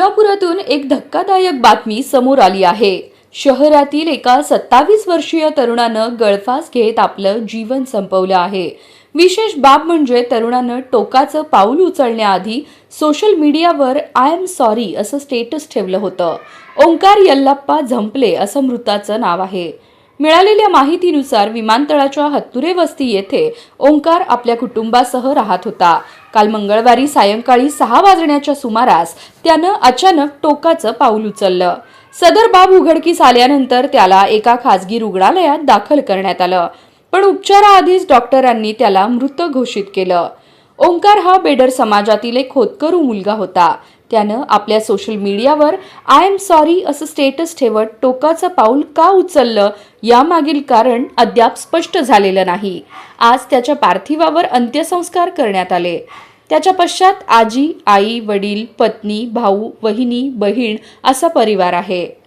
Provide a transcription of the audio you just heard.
सोलापुरातून एक धक्कादायक बातमी समोर आली आहे. शहरातील एका सत्तावीस वर्षीय तरुणानं गळफास घेत आपलं जीवन संपवलं आहे. विशेष बाब म्हणजे तरुणानं टोकाचं पाऊल उचलण्याआधी सोशल मीडियावर आय एम सॉरी असं स्टेटस ठेवलं होतं. ओंकार यल्लाप्पा झंपले असं मृताचं नाव आहे. मिळालेल्या माहितीनुसार विमानतळाच्या हत्तुरे वस्ती येथे ओंकार आपल्या कुटुंबासह राहत होता. काल मंगळवारी सायंकाळी सहा वाजण्याच्या सुमारास त्यानं अचानक टोकाचं पाऊल उचललं. सदर बाब उघडकीस आल्यानंतर त्याला एका खासगी रुग्णालयात दाखल करण्यात आलं. पण उपचाराआधीच डॉक्टरांनी त्याला मृत घोषित केलं. ओंकार हा बेडर समाजातील एक खोतकरू मुलगा होता. त्यानं आपल्या सोशल मीडियावर आय एम सॉरी असं स्टेटस ठेवत टोकाचं पाऊल का उचललं यामागील कारण अद्याप स्पष्ट झालेलं नाही. आज त्याच्या पार्थिवावर अंत्यसंस्कार करण्यात आले. त्याच्या पश्चात आजी आई वडील पत्नी भाऊ वहिनी बहीण असा परिवार आहे.